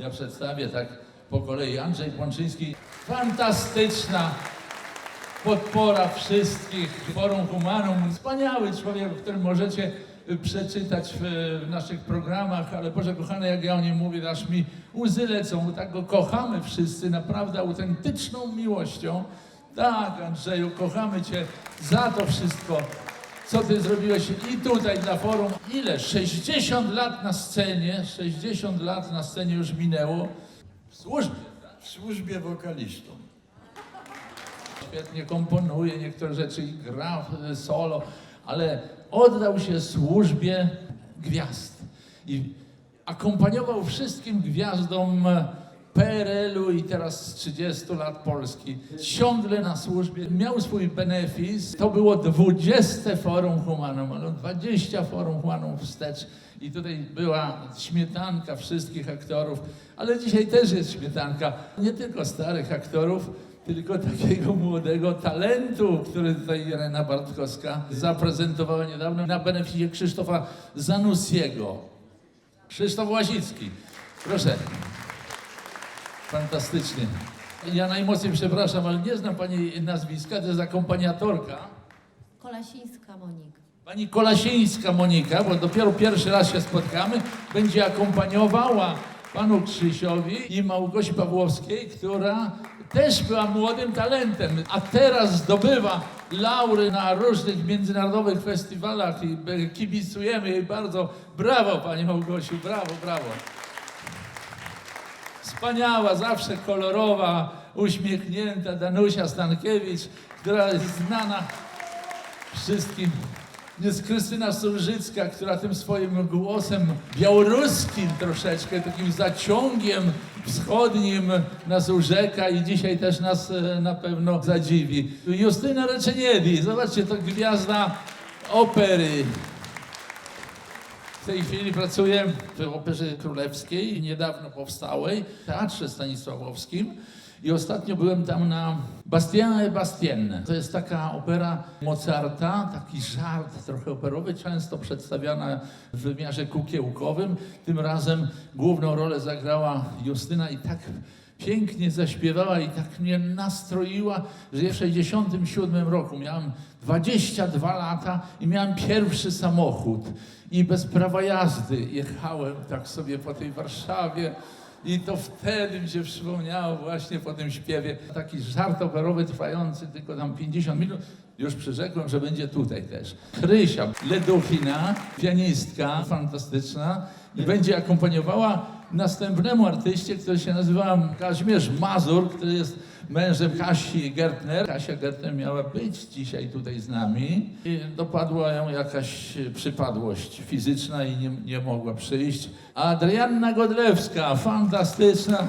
Ja przedstawię tak po kolei. Andrzej Płonczyński, fantastyczna podpora wszystkich Forum Humanum. Wspaniały człowiek, o którym możecie y, przeczytać w, w naszych programach, ale Boże kochany, jak ja o nim mówię, aż mi łzy lecą, bo tak go kochamy wszyscy, naprawdę autentyczną miłością. Tak, Andrzeju, kochamy Cię za to wszystko, co Ty zrobiłeś i tutaj dla Forum. Ile? 60 lat na scenie, 60 lat na scenie już minęło w służbie. W służbie wokalistą. świetnie komponuje niektóre rzeczy i gra w- solo, ale oddał się służbie gwiazd i akompaniował wszystkim gwiazdom PRL-u i teraz z 30 lat Polski. Ciągle na służbie. Miał swój benefis. To było 20 Forum Humanum, ale 20 Forum Humanum wstecz. I tutaj była śmietanka wszystkich aktorów, ale dzisiaj też jest śmietanka nie tylko starych aktorów, tylko takiego młodego talentu, który tutaj Irena Bartkowska zaprezentowała niedawno na beneficie Krzysztofa Zanussiego. Krzysztof Łazicki. Proszę. Fantastycznie. Ja najmocniej przepraszam, ale nie znam pani nazwiska, to jest akompaniatorka. Kolasińska Monika. Pani Kolasińska Monika, bo dopiero pierwszy raz się spotkamy, będzie akompaniowała panu Krzysiowi i Małgosi Pawłowskiej, która też była młodym talentem, a teraz zdobywa laury na różnych międzynarodowych festiwalach i kibicujemy jej bardzo. Brawo pani Małgosiu, brawo, brawo. Wspaniała, zawsze kolorowa, uśmiechnięta Danusia Stankiewicz, która jest znana wszystkim. Jest Krystyna Surżycka, która tym swoim głosem białoruskim troszeczkę, takim zaciągiem wschodnim nas urzeka i dzisiaj też nas e, na pewno zadziwi. Justyna Reczeniedi, zobaczcie, to gwiazda opery. W tej chwili pracuję w Operze Królewskiej, niedawno powstałej, w Teatrze Stanisławowskim. I ostatnio byłem tam na Bastienne et Bastienne. To jest taka opera Mozarta, taki żart trochę operowy, często przedstawiana w wymiarze kukiełkowym. Tym razem główną rolę zagrała Justyna i tak pięknie zaśpiewała i tak mnie nastroiła, że ja w 67 roku miałem 22 lata i miałem pierwszy samochód i bez prawa jazdy jechałem tak sobie po tej Warszawie i to wtedy mi się przypomniało właśnie po tym śpiewie. Taki żart operowy trwający tylko tam 50 minut. Już przyrzekłem, że będzie tutaj też. Krysia Leduchina, pianistka fantastyczna będzie akompaniowała następnemu artyście, który się nazywa Kazimierz Mazur, który jest mężem Kasi Gertner. Kasia Gertner miała być dzisiaj tutaj z nami i dopadła ją jakaś przypadłość fizyczna i nie, nie mogła przyjść. Adrianna Godlewska, fantastyczna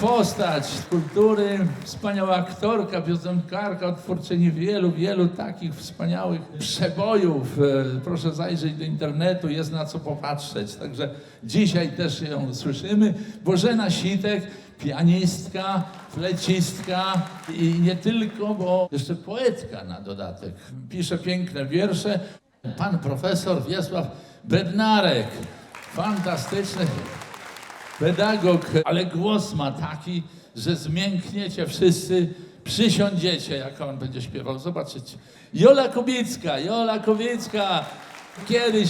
postać kultury, wspaniała aktorka, piosenkarka, twórczyni wielu, wielu takich wspaniałych przebojów. E, Proszę zajrzeć do internetu, jest na co popatrzeć. Także dzisiaj też ją słyszymy. Bożena Sitek, pianistka, flecistka i nie tylko, bo jeszcze poetka na dodatek. Pisze piękne wiersze. Pan profesor Wiesław Bednarek, fantastyczny pedagog, ale głos ma taki, że zmiękniecie wszyscy, przysiądziecie, jak on będzie śpiewał. Zobaczycie. Jola Kubicka, Jola Kubicka, kiedyś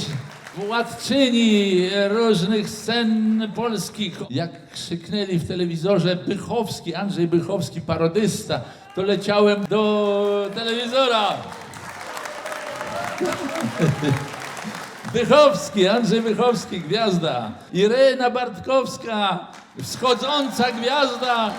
władczyni różnych scen polskich. Jak krzyknęli w telewizorze Bychowski, Andrzej Bychowski, parodysta, to leciałem do telewizora. Bychowski, Andrzej Bychowski, gwiazda. Irena Bartkowska, wschodząca gwiazda.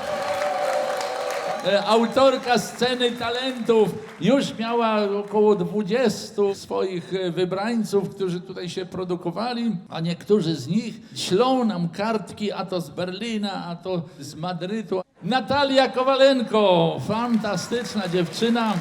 E, Autorka sceny talentów już miała około 20 swoich e, wybrańców, którzy tutaj się produkowali, a niektórzy z nich ślą nam kartki, a to z Berlina, a to z Madrytu. Natalia Kowalenko, fantastyczna dziewczyna.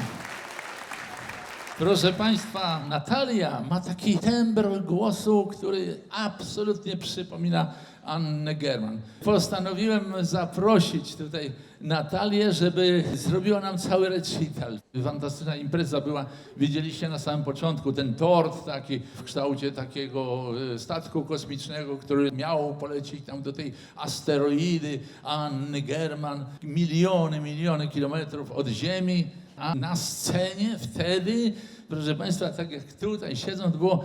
Proszę Państwa, Natalia ma taki tembr głosu, który absolutnie przypomina Annę German. Postanowiłem zaprosić tutaj Natalię, żeby zrobiła nam cały recital. Fantastyczna impreza była. Widzieliście na samym początku ten tort taki w kształcie takiego e, statku kosmicznego, który miał polecieć tam do tej asteroidy Anny German. Miliony, miliony kilometrów od Ziemi. A na scenie wtedy, proszę Państwa, tak jak tutaj siedzą, to było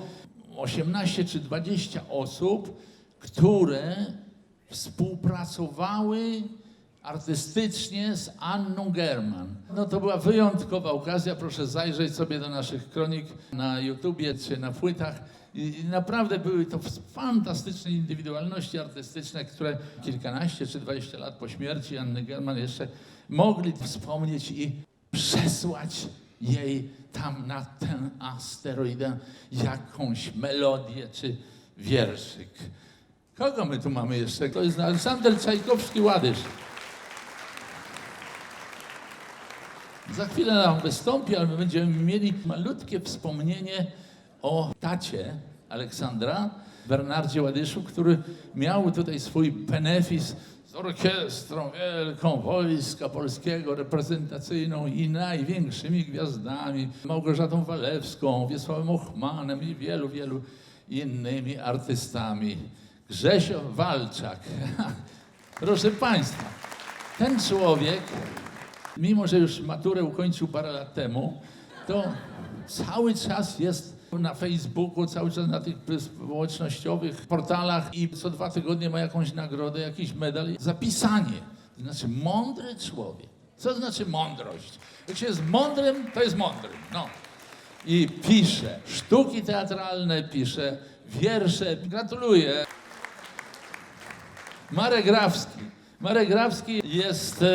18 czy 20 osób, które współpracowały artystycznie z Anną German. No to była wyjątkowa okazja, proszę zajrzeć sobie do naszych kronik na YouTubie czy na płytach. I naprawdę były to fantastyczne indywidualności artystyczne, które kilkanaście czy dwadzieścia lat po śmierci Anny German jeszcze mogli wspomnieć i przesłać jej tam na tę asteroidę jakąś melodię czy wierszyk. Kogo my tu mamy jeszcze? To jest Aleksander Czajkowski-Ładysz. Za chwilę nam wystąpi, ale my będziemy mieli malutkie wspomnienie o tacie Aleksandra, Bernardzie Ładyszu, który miał tutaj swój benefis z orkiestrą wielką Wojska Polskiego, reprezentacyjną i największymi gwiazdami, Małgorzatą Walewską, Wiesławem Ochmanem i wielu, wielu innymi artystami. Grzesio Walczak. Proszę Państwa, ten człowiek mimo że już maturę ukończył parę lat temu, to cały czas jest na Facebooku, cały czas na tych społecznościowych portalach i co dwa tygodnie ma jakąś nagrodę, jakiś medal. Zapisanie. To znaczy mądry człowiek. Co znaczy mądrość? Jak się jest mądrym, to jest mądrym. No. I pisze sztuki teatralne, pisze wiersze. Gratuluję. Marek Grawski. Marek Grawski jest, e,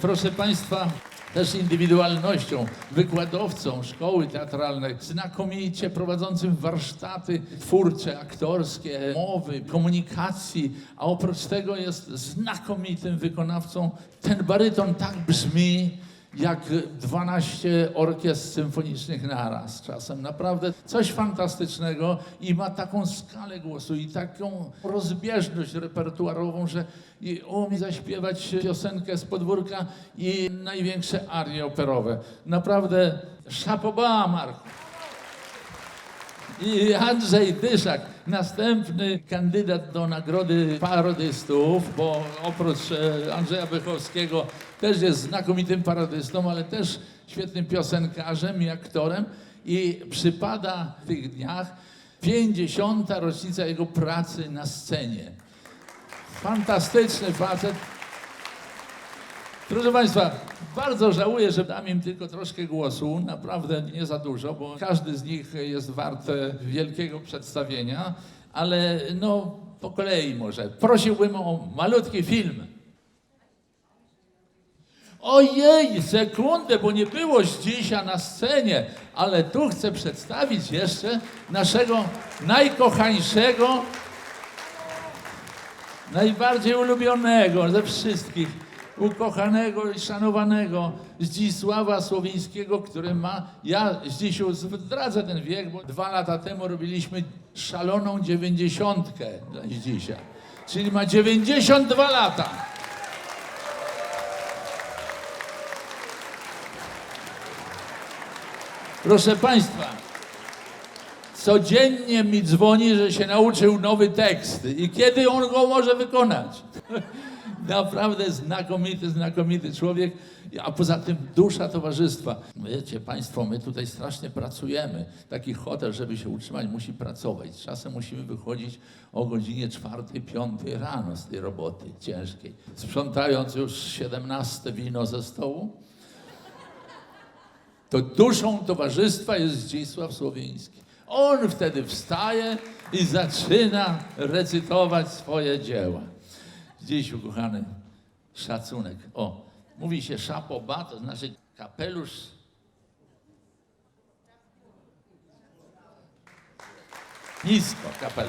proszę Państwa, też indywidualnością, wykładowcą szkoły teatralnej, znakomicie prowadzącym warsztaty twórcze, aktorskie, mowy, komunikacji, a oprócz tego jest znakomitym wykonawcą. Ten baryton tak brzmi, jak 12 orkiestr symfonicznych naraz czasem. Naprawdę coś fantastycznego i ma taką skalę głosu i taką rozbieżność repertuarową, że umie zaśpiewać piosenkę z podwórka i największe arie operowe. Naprawdę szapoba, Marku. I Andrzej Dyszak, następny kandydat do nagrody parodystów, bo oprócz e, Andrzeja Bychowskiego też jest znakomitym parodystą, ale też świetnym piosenkarzem i aktorem. I przypada w tych dniach 50. rocznica jego pracy na scenie. Fantastyczny facet. Proszę Państwa, bardzo żałuję, że dam im tylko troszkę głosu, naprawdę nie za dużo, bo każdy z nich jest wart wielkiego przedstawienia, ale no po kolei może. Prosiłbym o malutki film. Ojej, sekundę, bo nie było dzisiaj na scenie, ale tu chcę przedstawić jeszcze naszego najkochańszego najbardziej ulubionego ze wszystkich, ukochanego i szanowanego Zdzisława Słowińskiego, który ma, ja Zdzisiu zdradzę ten wiek, bo dwa lata temu robiliśmy szaloną dziewięćdziesiątkę dla Zdzisia, czyli ma 92 lata. Proszę Państwa, codziennie mi dzwoni, że się nauczył nowy tekst i kiedy on go może wykonać. Naprawdę znakomity, znakomity człowiek, a poza tym dusza towarzystwa. Wiecie Państwo, my tutaj strasznie pracujemy. Taki hotel, żeby się utrzymać, musi pracować. Czasem musimy wychodzić o godzinie czwartej, piątej rano z tej roboty ciężkiej. Sprzątając już 17 wino ze stołu, to duszą towarzystwa jest Zdzisław Słowiński. On wtedy wstaje i zaczyna recytować swoje dzieła. Zdzisiu, kochany, szacunek. O, mówi się szapoba, to znaczy kapelusz. Nisko kapelusz.